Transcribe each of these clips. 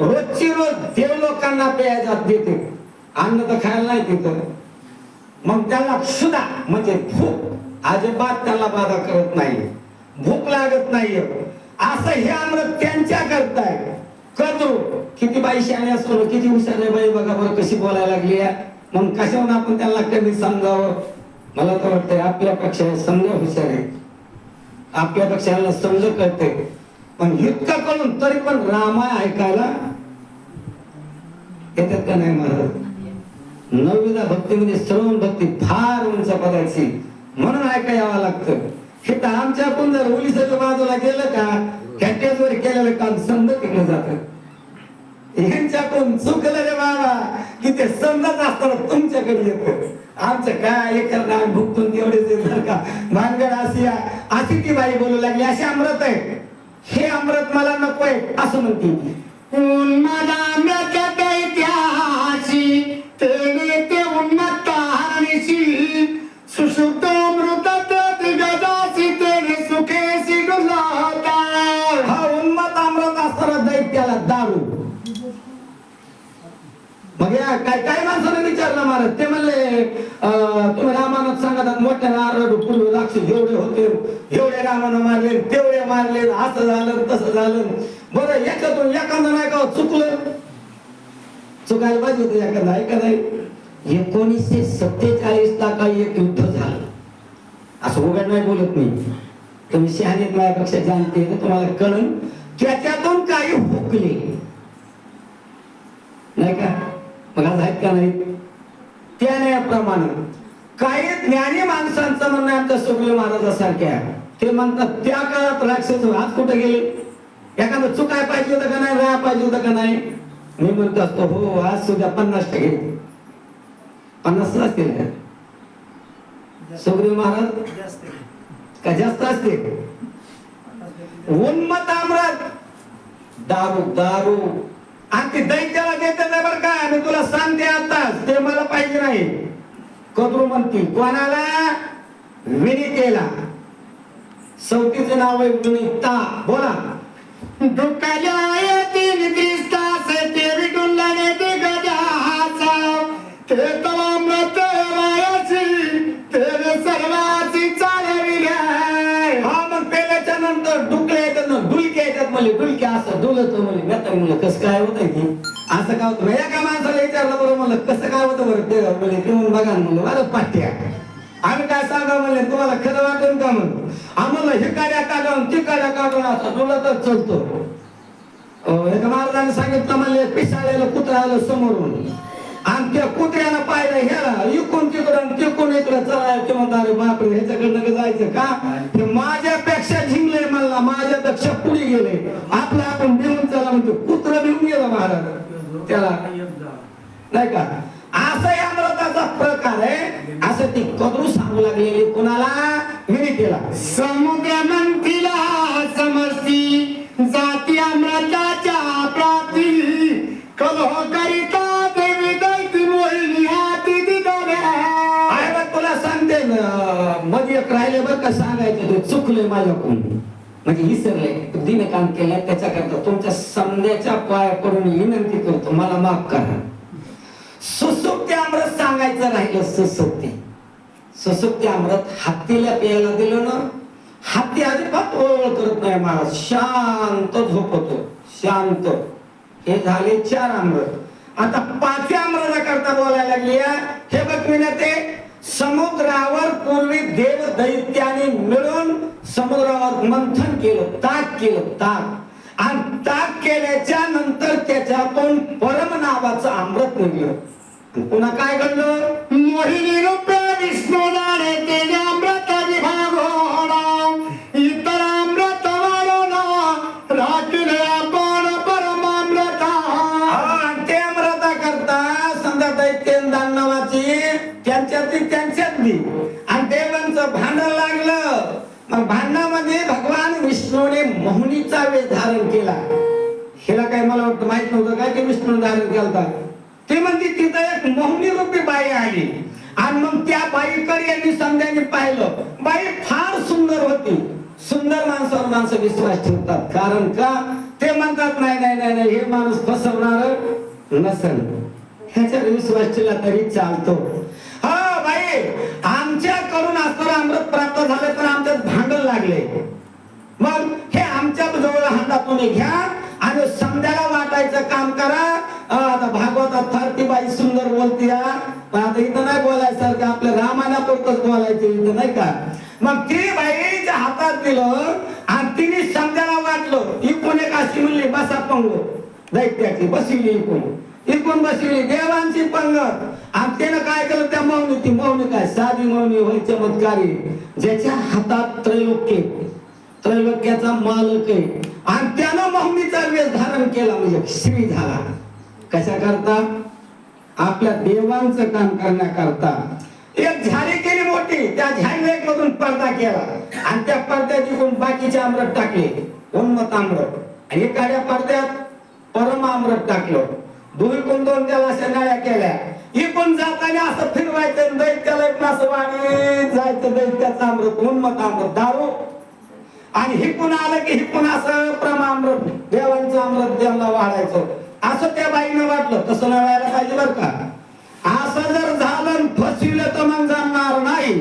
रोजची रोज देव लोकांना प्यायला देते. अन्न तर खायला नाही देतं. मग त्याला सुद्धा म्हणजे भूक अजिबात त्याला बाधा करत नाही. भूक लागत नाही. असं हे अमृत त्यांच्या करताय. करू किती बाई शहाणे असतो किती हुशार आहे बाई बघा बरं कशी बोलायला लागली आहे. मग कशावरून आपण त्यांना कधी समजावं? मला तर वाटतंय आपल्यापेक्षा हे समजा हुशार आहे. आपल्यापेक्षा पक्षाला समज कळते पण इतकं करून तरी पण रामाय ऐकायला येतात का नाही महाराज नवविधा भक्ती म्हणजे श्रवण भक्ती फार उंच पदाची. म्हणून ऐका यावं लागतं. हे तर आमच्या आपण जर ओलिसाच्या बाजूला गेलं का कॅटेजवर केलेलं काम समजा तिकडे जात. यांच्याकडून चुकलं रे बाबा कि ते समजत असताना तुमच्याकडे येत. आमचं काय हे करणार भुगतून तेवढेच येणार का? भानगड अशी अशी ती बाई बोलू लागली अशी अमृत आहे. हे अमृत मला नकोय असं म्हणते सुषुप्त अमृतात तेने सुखेसी डुलाता हा उन्मत अमृत असताना दैत्याला दारू मग या काय काय माणसाने विचारलं महाराज ते म्हणले तुम्ही रामानं सांगतात मोठ्या नारळ पूर्व राक्षस एवढे होते एवढे रामानं मारले तेवढे मारले असं झालं तसं झालं. बरं याच्यातून एखादं नाही का चुकलं. चुकायला पाहिजे होतं एखादं ऐका नाही. एकोणीसशे सत्तेचाळीस ला काही एक युद्ध असं उघड नाही बोलत मी. तुम्ही शहाणीत माझ्यापेक्षा जाणते तर तुम्हाला कळन त्याच्यातून काही हुकले. नाही का? मग आज आहेत का नाही? त्या त्याप्रमाणे काही ज्ञानी माणसांचं म्हणणं आमच्या सुगले महाराजासारख्या. ते म्हणतात त्या काळात राक्षस आज कुठे गेले? एखादं चुकाय पाहिजे होतं का नाही? राहा पाहिजे होतं का नाही? मी म्हणतो असतो हो आज सुद्धा पन्नास टक्के. पन्नास असतील. सुखदेव महाराज? का जास्त असते? उन्मत आम्रात दारू दारू. आणि ते दैत्याला देते नाही बरं का. मी तुला सांगते आताच ते मला पाहिजे नाही. कद्रू म्हणती कोणाला? विनितेला सवतीचं नाव आहे विनिता. बोला. दुःखाच्या येतील दिसतास ते विटुंडाने दिगजाचा ते तवा अमृत म्हणले डुलके असं डोलत म्हणले मी म्हणलं कसं काय होतंय की असं काय होतं? एका माणसाला विचारलं बरं म्हणलं कसं काय होतं बरं ते? म्हणले ते म्हणून बघा म्हणलं बरं पाठ्या आम्ही काय सांगा म्हणले तुम्हाला खरं वाटेल का म्हणतो आम्हाला हे काड्या काढून ते काड्या काढून असं डुलतच चलतो एका महाराजाने सांगितलं म्हणले पिसाळ्याला कुत्रा आलं समोरून. आणि त्या कुत्र्यानं पाहिलं ह्याला. इकून तिकडं तिकून इकडं चलाय ते म्हणता अरे बापरे ह्याच्याकडनं जायचं का? ते माझ्यापेक्षा झिंगले मला. माझ्यापेक्षा पुढे गेले. आपलं आपण भिवून चला म्हणतो कुत्र भिवून गेला महाराज. त्याला नाही का? असं या अमृताचा प्रकार आहे. असं ती कदरू सांगू लागलेली कुणाला? विनितीला. समुद्र मंथिला समजती जाती अमृताच्या प्राप्ती कलह मध्ये राहिले बरं का सांगायचं ते? चुकलंय माझ्याकडून. म्हणजे विसरले दिन काम केलंय त्याच्याकरता तुमच्या समजाच्या पाया पडून विनंती करतो मला माफ करा. सुसुप्ते अमृत सांगायचं राहिलं सुसुप्ते. सुसुप्ते अमृत हत्तीला प्यायला दिलं ना हत्ती अजिबात ओळ करत नाही महाराज. शांत झोपतो शांत. हे झाले चार अमृत. आता पाचव्या अमृता करता बोलायला लागली हे बघ मी ते समुद्रावर पूर्वी देव दैत्याने मिळून समुद्रावर मंथन केलं ताक केलं ताक आणि ताक केल्याच्यानंतर त्याच्यातून परम नावाचं अमृत निघलं. पुन्हा काय घडलं? मोहिनी रूपे विष्णू काय ते विष्णू धारण केलता. ते म्हणते तिथं एक मोहनी रूपी बाई आली. आणि मग त्या बाईकर यांनी समजाने पाहिलं. बाई फार सुंदर होती. सुंदर माणसावर माणसं विश्वास ठेवतात. कारण का? ते म्हणतात नाही नाही नाही नाही हे माणूस फसवणार नसल ह्याच्यावर विश्वास ठेवला तरी चालतो. हा बाई आमच्याकडून असणारं अमृत प्राप्त झालं तर आमच्यात भांडण लागले. मग हे आमच्या जवळ हाता तुम्ही घ्या. आणि समजायला वाटायचं काम करा. अं, आता भागवतात फार बाई सुंदर बोलती आता इथं नाही बोलायचं की आपल्या रामायणापुरतच बोलायचं इथं नाही का? मग ती बाईच्या हातात दिलं आणि तिने समजायला वाटलं इकून एक अशी म्हणली बसा पंगो. दैत्याची बसवली इकून. इकून बसवली देवांची पंगत आणि त्यानं काय केलं त्या मौनी ती मौनी काय? साधी मौनी होय चमत्कारी. ज्याच्या हातात त्रैलोक्य त्रैलोक्याचा मालक आहे. आणि त्यानं मौनीचा वेश केला म्हणजे श्री झाला. कशा करता आपल्या देवांचं काम करण्याकरता. एक झाडी केली मोठी त्या झाडीने एक मधून पडदा केला. आणि त्या पडद्याची इकडून बाकीचे आमरट टाकले. उन्मत आमरट आणि एखाद्या पडद्यात परम आमरट टाकलं. दोन कोण दोन त्याला अशा केल्या. इकून जाताना असं फिरवायचं दैत्याला एक असं वाढीत जायचं. दैत्याचं आमरत उन्मत आमरत दारू आणि हिकून आलं की हिकून असं प्रमामृत देवांचं अमृत देवाला वाढायचं. असं त्या बाईनं वाटलं. तसं लढायला पाहिजे बरं का? असं जर झालं आणि फसविलं तर मग जाणार नाही.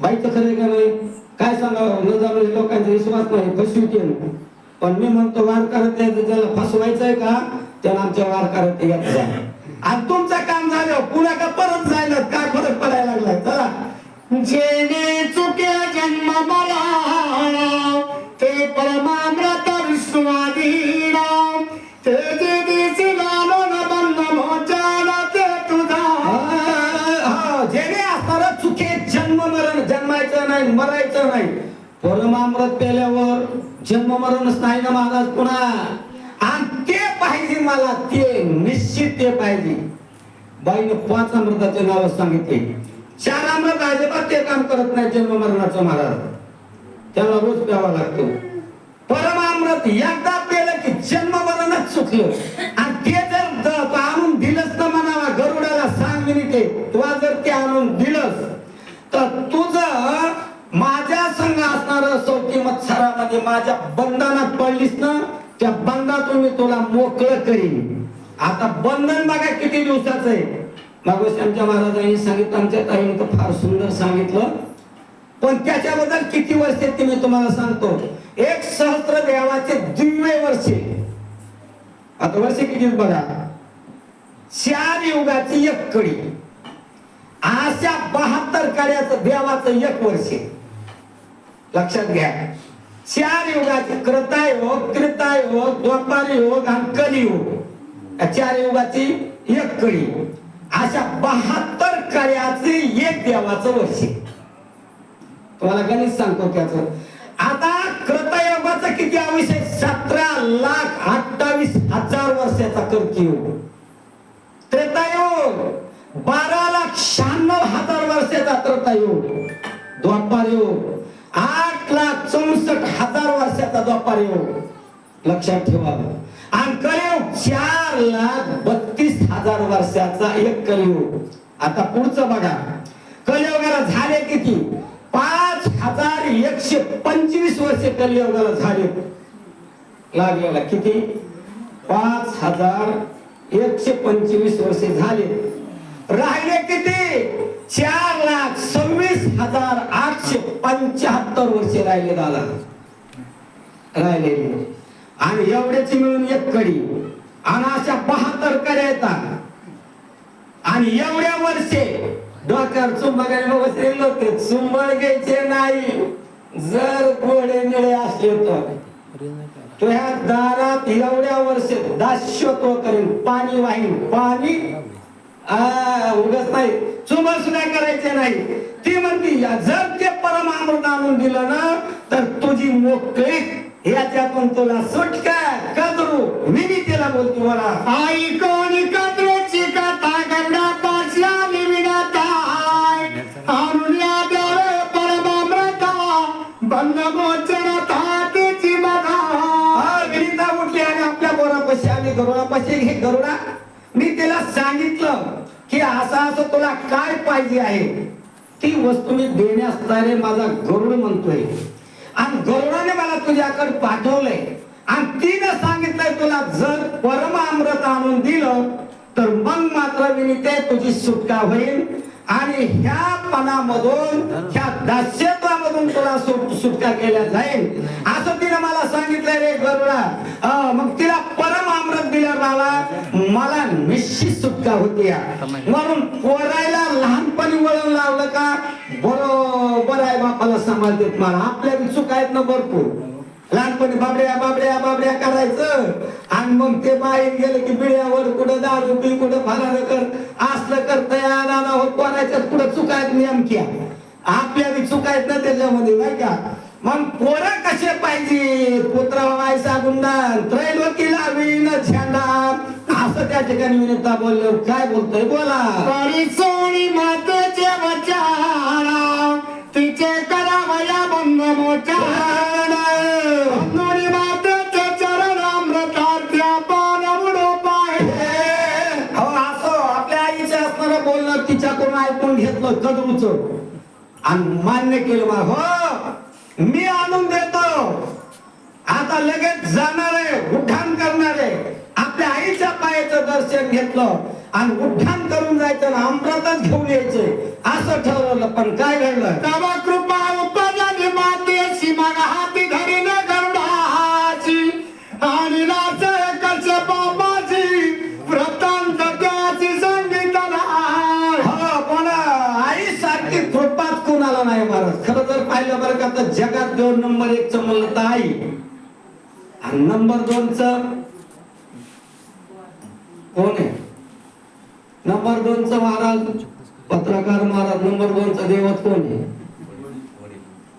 बाईचं खरं का नाही? काय सांगावं? न जाणं लोकांचा विश्वास नाही. फसवी फसविते पण मी म्हणतो वार करत ज्याला फसवायचं आहे का त्याला आमच्या वार करत येत आणि तुमचं काम झालं. पुन्हा का परत जायला? काय फरक पडायला लागलाय? चला. जेणे चुक्या जन्म मला. ते परमामृत विष्णुवादीना ते जे दिसी लालो न बन्न मोचाला ते तुझा. हा, जेणे असणार चुके जन्म मरण जन्मायचं नाही मरायचं नाही. परमामृत पेल्यावर जन्म मरणच नाही ना महाराज पुन्हा. आणि ते पाहिजे मला ते निश्चित ते पाहिजे. बाईने पाच अमृताचे नाव सांगितले. चार अमृत अजिबात ते काम करत नाही जन्म मरणाचं महाराज. त्याला रोज प्यावा लागतो. परमामृत एकदा पेलं की जन्म मरणच चुकलं आणि ते जर द- आणून दिलंस तर म्हणावा गरुडाला सांग मी ते. तुला जर ते आणून दिलंस तर तुझं माझ्या संघ असणार सौती मत्सरामध्ये माझ्या बंधनात पडलीस ना त्या बंधातून मी तुला मोकळं करीन. आता बंधन बघा किती दिवसाचं आहे. मग श्यामच्या महाराजांनी सांगितलं आमच्या ताईने तर फार सुंदर सांगितलं. पण त्याच्याबद्दल किती वर्ष ते मी तुम्हाला सांगतो? एक सहस्त्र देवाचे दिव्य वर्षे. आता वर्षे किती बघा? चार युगाची एक कडी. अशा बहात्तर कड्याचं देवाचं एक वर्ष. लक्षात घ्या. चार युगाचे कृतायोग हो, त्रितायोग हो, द्वापार योग हो, आणि कलियुग चार युगाची एक कडी. अशा बहात्तर कड्याचे एक देवाचं वर्ष. आहे. तुम्हाला गणित सांगतो त्याच. आता कृतयोगाचा किती आयुष्य सतरा लाख अठ्ठावीस हजार वर्षाचा कर्कयुग त्रेतायोग. बारा लाख शहाण्णव हजार वर्षाचा त्रेतायुग. द्वापार योग आठ लाख चौसष्ट हजार वर्षाचा द्वापार योग लक्षात ठेवा. आणि कलयुग चार लाख बत्तीस हजार वर्षाचा एक कलयुग. आता पुढचं बघा. कलयुगाला झाले किती? पाच हजार एकशे पंचवीस वर्षे कलियुगाला झाले. लागलेला किती? पाच हजार एकशे पंचवीस वर्षे झाले. राहिले किती? चार लाख सव्वीस हजार आठशे पंच्याहत्तर वर्षे राहिले दादा. राहिलेले. आणि एवढ्याची मिळून एक कडी. आणि अशा बहात्तर कड्या येतात. आणि एवढ्या वर्षे डोक्यावर चुंबकाने बसलेले होते चुंबळ घ्यायचे नाही. जर गोडे निळे असले तर. तुझ्या दारात एवढ्या वर्ष दास्यत्व करेल पाणी वाहीन. पाणी? आ, उगाच नाही. चुंबळ सुद्धा करायचे नाही. ती म्हणती जर ते परम अमृत आणून दिलं ना तर तुझी मोकळी याच्यातून तुला सुटका कदरू मी तिला बोलतो मला आई कोणी आली हे गरुडा. मी तिला सांगितलं की असं असं तुला काय पाहिजे आहे? ती वस्तू मी देण्यास तयार माझा गरुड म्हणतोय. आणि गरुडाने मला तुझ्याकडे पाठवलंय. आणि तिनं सांगितलंय तुला जर परम अमृत आणून दिलं तर मग मात्र विनिते तुझी सुटका होईल. आणि ह्या पणामधून ह्या दास्यत्वामधून तुला सुट सुटका केल्या जाईल. असं तिने मला सांगितलंय रे गरुडा. मग तिला परम अमृत दिल्या बाबा मला निश्चित सुटका होती या. म्हणून पोरायला लहानपणी वळण लावलं का? बरोबर आहे बापाला सांभाळतेत मला. आपल्या बी चुका आहेत ना भरपूर. लहानपणी बाबड्या बाबड्या बाबड्या करायचं. आणि मग ते बाहेर गेलं की बिड्यावर कुठं दारू पी कुठं फरार कर. असलं कर तयार नाना हो कोणाच्यात कुठं चुकायत नेमक्या. आपल्या बी चुकायत ना त्याच्यामध्ये नाही का? मग पोरं कसे पाहिजे पुत्र व्हायचा गुंडान लावी न झेंडा. असं त्या ठिकाणी विनंता बोललो. काय बोलतोय? बोला. सोनी मातेचे वचारा. तिचे करावया बंद मोठा. ऐकून घेतलं आणि मान्य केलं बा हो मी आणून देतो. आता लगेच जाणार आहे उड्डाण करणार आहे आपल्या आईच्या पायाचं दर्शन घेतलं आणि उड्डाण करून जायचं ना अमृतच घेऊन यायचंय असं ठरवलं पण काय घडलं? तव कृपा उपजनी मातेशी सीमा हाती धरीन दोन नंबर एक च म्हणलं तर आई आणि नंबर दोन च कोण आहे? नंबर दोन च महाराज पत्रकार महाराज नंबर दोन चा देवत कोण आहे?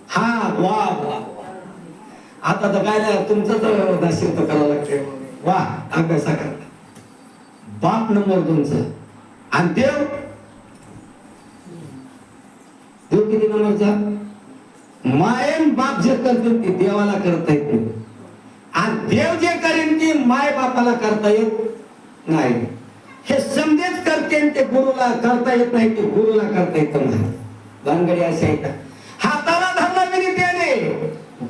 हा वा वा आता तर काय नाही तुमचं तर नशीब करावं लागते वा अभ्यासा करता बाप नंबर दोन च आणि देव? देव किती नंबरचा? मायन बाप जे करते ते देवाला करता येत. नाही आणि देव जे करेन ते माय बापाला करता येत नाही. हे समजेच करते ते गुरुला करता येत नाही ते गुरुला करता येत नाही. भानगडी असे आहे हाताला धरलं विनी त्याने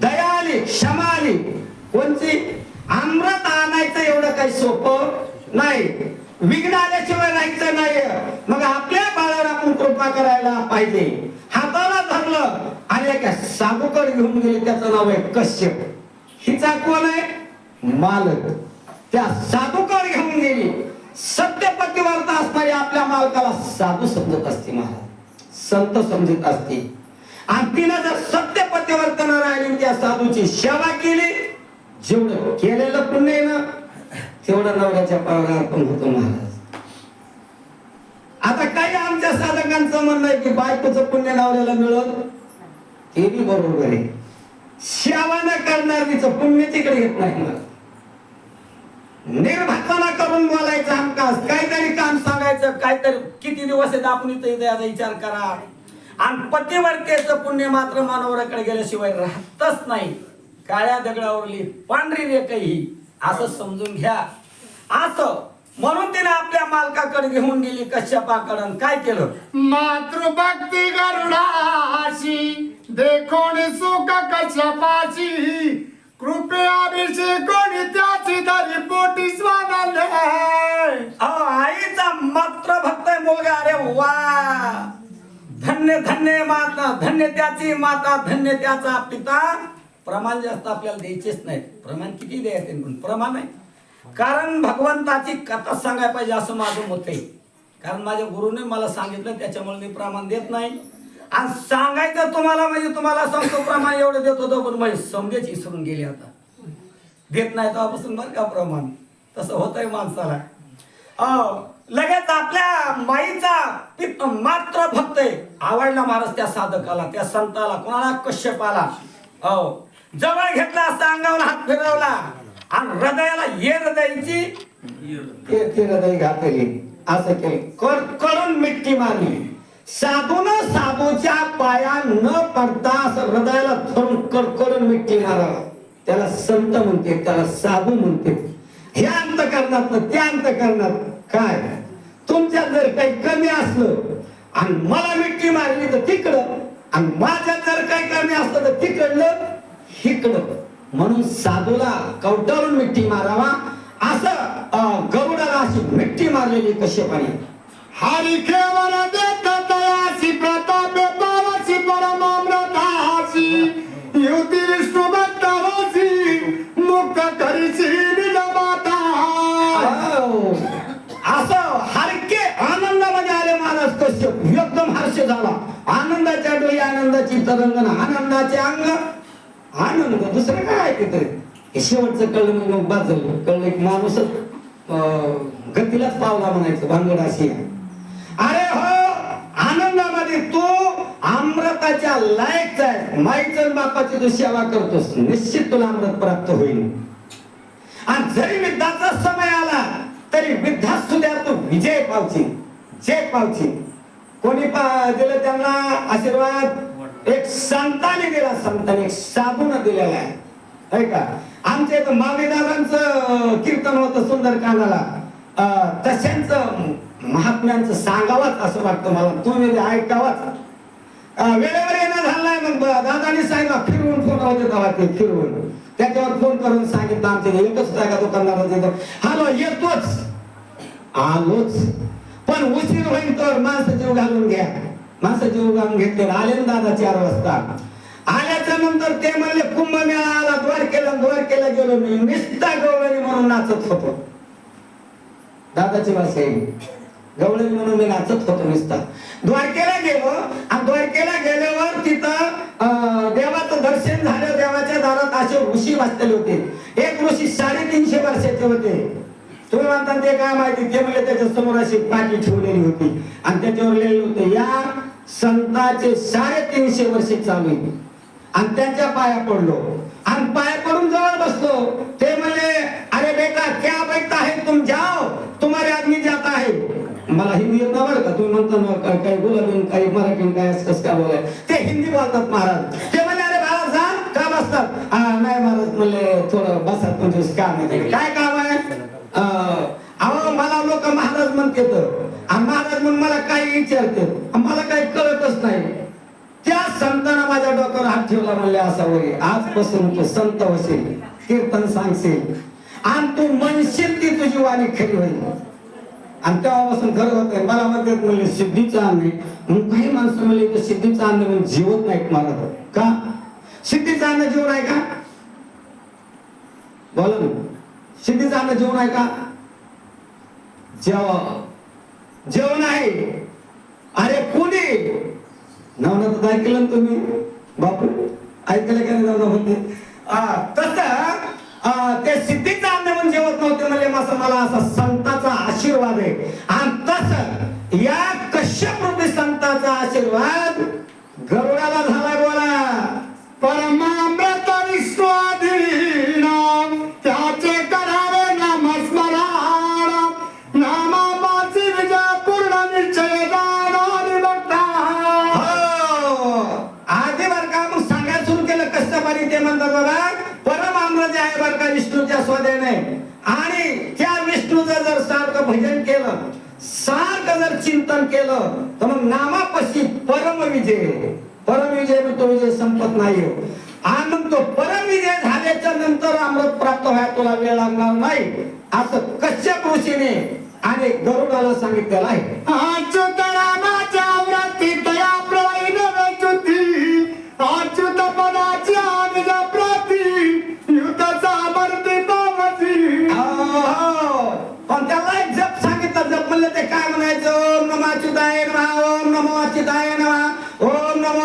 दया आली क्षमा आली कोणची अमृत आणायचं एवढं काही सोपं नाही. विघ्न आल्याशिवाय राहायचं नाही मग आपल्या बाळाला आपण कृपा करायला पाहिजे. हाताला धरलं आणि का साबूकड घेऊन गेले त्याचं नाव आहे कश्यप. हिचा कोण आहे? मालक. त्या साधूकड घेऊन गेली. सत्य पतिवर्ता असणारी आपल्या मालकाला साधू समजत असते महाराज. संत समजत असते. आणि तिनं जर सत्य पतिवर्तन राहिली त्या साधूची सेवा केली जेवढं केलेलं पुण्य ना तेवढं नवऱ्याच्या पायावर पण होतो महाराज. आता काही आमच्या साधकांचं म्हणणं आहे की बायकोचं पुण्य नवऱ्याला मिळत ते बी बरोबर आहे. सेवा न करणारीचं पुण्य तिकडे येत नाही निर्भाताना करून बोलायचं हमखास. काहीतरी काम सांगायचं काहीतरी किती दिवस येत आपण इथे द्यायचा याचा विचार करा. आणि पतिवर्तेचं पुण्य मात्र मानवराकडे गेल्याशिवाय राहतच नाही. काळ्या दगडावरली पांढरी रेखही असं समजून घ्या. असं म्हणून तिने आपल्या मालकाकडे घेऊन गेली कश्यपाकडं. काय केलं? मातृभक्ती गरुडाशी देखोनी सुख कश्यपाची. कृपे अभिषेकोनी त्याची धरी पोटी स्वानले. अहो, आईचा मात्र भक्त आहे मुलगा अरे वा. धन्य धन्य माता धन्य त्याची माता धन्य त्याचा पिता. प्रमाण जास्त आपल्याला द्यायचेच नाहीत. प्रमाण किती द्यायचे? पण प्रमाण आहे. कारण भगवंताची कथा सांगायला पाहिजे असं माझं मत आहे. कारण माझ्या गुरुने मला सांगितलं त्याच्यामुळे मी प्रमाण देत नाही. आणि सांगायचं तुम्हाला म्हणजे तुम्हाला सांगतो प्रमाण एवढं देत होतो पण माझी समजेच विसरून गेली आता. देत नाही तेव्हापासून बरं का प्रमाण. तसं होतंय माणसाला. लगेच आपल्या माईचा मात्र भक्त आहे. आवडला महाराज त्या साधकाला त्या संताला कोणाला? कश्यपाला. हो जवळ घेतला असता अंगावर हात फिरवला. आणि हृदयाला ये हृदयाची ते ते हृदय घातली. असं केलं. कर करून मिट्टी मारली. साधून साधूच्या पाया न पडता असं हृदयाला धरून करकरून मिट्टी मारावं. त्याला संत म्हणते त्याला साधू म्हणते. हे अंत करणार ते अंत करणार काय? तुमच्यात जर काही कमी असलं आणि मला मिट्टी मारली तर तिकडं आणि माझ्यात जर काही कमी असलं तर तिकडलं हिकडं. म्हणून साधूला कवटाळून मिठी मारावा. असं गरुडाला अशी मिठी मारलेली कश्यपाने. हरी केवळ देत तयासी प्रतापे पावसी परमामृतासी युती विष्णू भक्तावासी मुक्त करीची निज माता. अहो, असं हरके आनंदामध्ये आले महाराज कश्यप. एकदम हर्ष झाला. आनंदाच्या डोळी आनंदाची तरंगण आनंदाचे अंग आनंद म्हणजे दुसरं काय आहे हे शेवटचं कळलं म्हणजे मग कळलं एक माणूस अं, गतीलाच पावला म्हणायचं भांगड अशी अरे हो आनंदामध्ये तू अमृताच्या लायकचा आहे. माईचं बापाची तू सेवा करतोस. निश्चित तुला अमृत प्राप्त होईल. आणि जरी विद्याचा समय आला तरी विद्या सुद्धा तू विजय पावची जय पावची कोणी पा- दिलं त्यांना आशीर्वाद? एक संतांनी दिला संतांनी एक साबून दिलेला आहे. है का? आमच्या इथं मामेदारांचं कीर्तन होतं सुंदर कानाला तशांचं महात्म्यांचं सांगावंच असं वाटतं मला. तुम्ही ऐकावाच. वेळेवर येणं झालं नाही मग दादानी सांगितलं फिरवून फोन होते तेव्हा ते फिरवून. त्याच्यावर फोन करून सांगितलं आमच्या एकच जागा का येतो हॅलो येतोच. आलोच. पण उशीर होईल तर माणसं जीव घालून घ्या. माणसाची उगाम घेतले आले ना दादा चार वाजता. आल्याच्यानंतर ते म्हणले कुंभमेळा आला द्वारकेला द्वारकेला गेलो मी. निस्ता गवळणी म्हणून नाचत होतो. दादाची भाषा गवळणी म्हणून मी नाचत होतो निस्ता. द्वारकेला गेलो आणि द्वारकेला गेल्यावर तिथं अं, देवाचं दर्शन झालं. देवाच्या दारात असे ऋषी वाचलेले होते. एक ऋषी साडेतीनशे वर्षाचे होते. तुम्ही म्हणता ते काय माहिती? ते म्हणजे त्याच्यासमोर अशी पाठी ठेवलेली होती. आणि त्याच्यावर लिहिलेलं होतं या संताचे साडेतीनशे वर्षे चालू आहे आणि त्यांच्या पाया पडलो. आणि पाया पडून जवळ बसलो. ते म्हणले अरे बेटा क्या बैठता है तुम? जाओ. तुम्हारे आदमी जाता है. मला हिंदी येत ना बरं का. तुम्ही म्हणता ना काही बोला काही मराठी काय कस काय बोलाय ते हिंदी बोलतात महाराज. ते म्हणले अरे महाराज जा का बसतात? नाही महाराज म्हणले थोडं बसत म्हणजे काम आहे. काय काम अहो मला लोक महाराज म्हणते आणि महाराज म्हणून मला काही विचारते मला काही कळतच नाही. त्या संतांना माझ्या डोक्यावर हात ठेवला म्हणले असा वगैरे आजपासून तू संत होशील कीर्तन सांगशील. आणि तू म्हणशील ती तुझी वाणी खरी होईल. आणि तेव्हापासून खरं होत मला म्हणतात म्हणले सिद्धीचं अन्न म्हणून काही माणसं म्हणले तर सिद्धीचा अन्न म्हणून जीवत नाहीत मला का? सिद्धीचा अन्न जीवन आहे का? बोला ना. सिद्धीचं अन्न जेवण आहे का? जेव जेवण आहे. अरे कोणी? नवनाथ ऐकलं ना तुम्ही? बापू ऐकलं का नाही म्हणते तस ते सिद्धीचं अन्न म्हणून जेवत नव्हते म्हणजे असं मला असा संताचा आशीर्वाद आहे. आणि तस या कश्यप रूपी संताचा आशीर्वाद गरुडाला झालाय बोला. परमामृत केलं सारखं जर चिंतन केलं तर मग नामापशी परम विजय परम विजय तो विजय संपत नाही. आणि मग तो परम विजय झाल्याच्यानंतर अमृत प्राप्त व्हायला तुला वेळ लागणार नाही. असं कश्यप ऋषीने आणि गरुडाला सांगितलेलं आहे.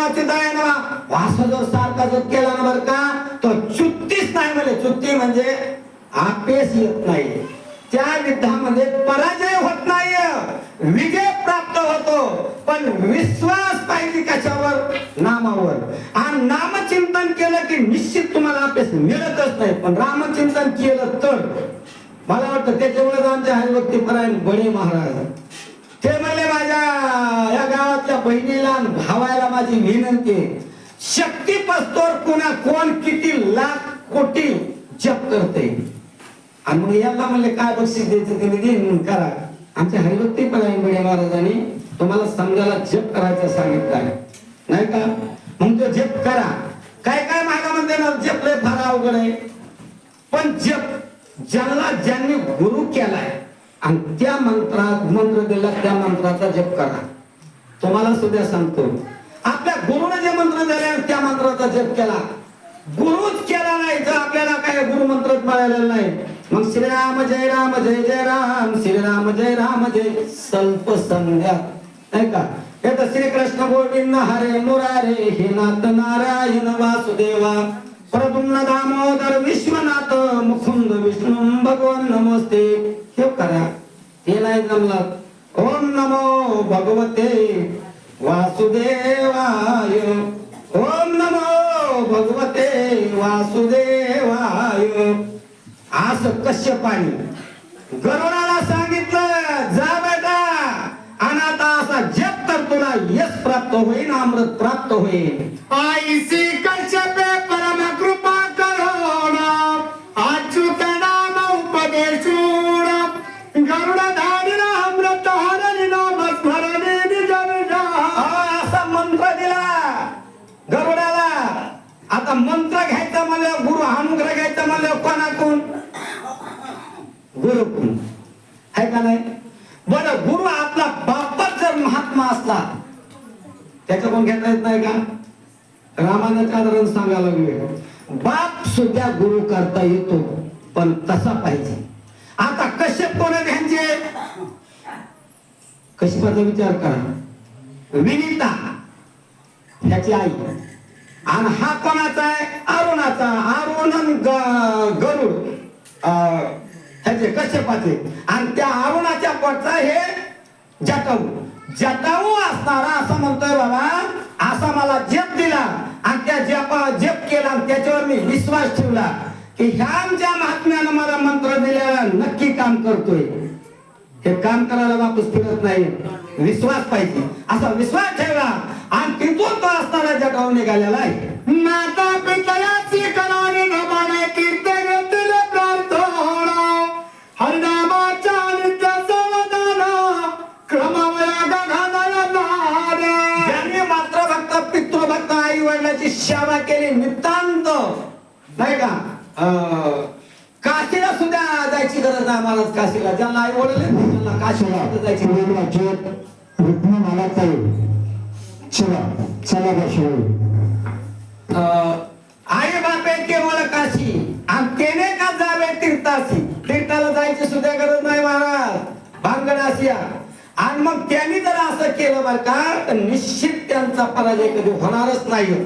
ओम नमो अच्युताय नमः असं जर सारखा जप केला ना बरं का तो चुत्तीच नाही म्हणे. चुत्ती म्हणजे आपेस येत नाही. त्या युद्धामध्ये पराजय होत नाही विजय प्राप्त होतो. पण विश्वास पाहिजे कशावर? नामावर. आणि नामचिंतन केलं की निश्चित तुम्हाला अभ्यास मिळतच नाही. पण रामचिंतन केलं तर मला वाटतं त्याच्यामुळे आमच्या हरिभक्ती परायण बडे महाराज. ते म्हणले माझ्या या गावातल्या बहिणीला भावायला माझी विनंती आहे. शक्ती पस्तोर कुणा कोण किती लाख कोटी जप करते आणि मग याला म्हणले काय बक्षीस द्यायचं ते मी करा. आमच्या हरिभक्ती पण आहे महाराजांनी. तुम्हाला समजायला जप करायचं सांगितलं आहे. नाही का? मग तो जप करा. काय काय मागा म्हणते ना जपले फार अवघड आहे. पण जप ज्यांना ज्यांनी गुरु केलाय आणि त्या मंत्रात मंत्र दिला त्या मंत्राचा जप करा. तुम्हाला सुद्धा सांगतो. आपल्या गुरुने जे मंत्र दिले त्या मंत्राचा जप केला. गुरुच केला नाही तर आपल्याला काय गुरु मंत्रच मिळालेला नाही. मग श्रीराम जय राम जय जय राम श्रीराम जय राम जय सल्प संध्या. नाही का? हे तर श्रीकृष्ण गोविंद हरे मुरारे हे नाथ नारायण वासुदेवा प्रद्युम्न दामोदर विश्वनाथ मुकुंद विष्णू भगवान नमस्ते. हे करा. हे नाही जमलं. ओम नमो भगवते. वासुदेवाय. ओम नमो भगवते. वासुदेवाय. असं कश्यपाणी गरुडाला सांगितलं जा बेटा अनाथा असा जप तर तुला. यश प्राप्त होईल अमृत प्राप्त होईल आईसी का नाही. बरं गुरु आपला बापच जर महात्मा असला त्याच्याकडून घेता येत नाही का? रामानं साधारण सांगायला लागले बाप सुद्धा गुरु करता येतो पण तसा पाहिजे. आता कश्यप कोण घ्यायचे? कशी कश्यपाचा विचार करा. विनिता ह्याची आई. आणि हा कोणाचा आहे? अरुणाचा. अरुण ग- गरुड. अं, ह्याचे कश्यपाचे. आणि त्या अरुणाच्या पोटचा हे जटाऊ. जटाऊ असणारा असं म्हणतोय बाबा. असा मला जप दिला. आणि त्या जपा जप केला आणि त्याच्यावर मी विश्वास ठेवला की ह्या आमच्या महात्म्यानं मला मंत्र दिलेला नक्की काम करतोय. हे काम करायला वापस फिरत नाही. विश्वास पाहिजे. असा विश्वास ठेवला आणि तिथून तो असणारा जगावून निघालेला आहे. माता पितयाची काशीला ज्यांना आई आहेत, त्यांना काशीला सुद्धा जायची. रुक्म मला ताई चला चला बा आई बापे केवळ काशी आणि त्याने का जावे तीर्थाशी तीर्थाला जायची सुद्धा गरज नाही महाराज. भांगड आशिया आणि मग त्यांनी जर असं केलं बरं का तर निश्चित त्यांचा पराजय कधी होणारच नाही.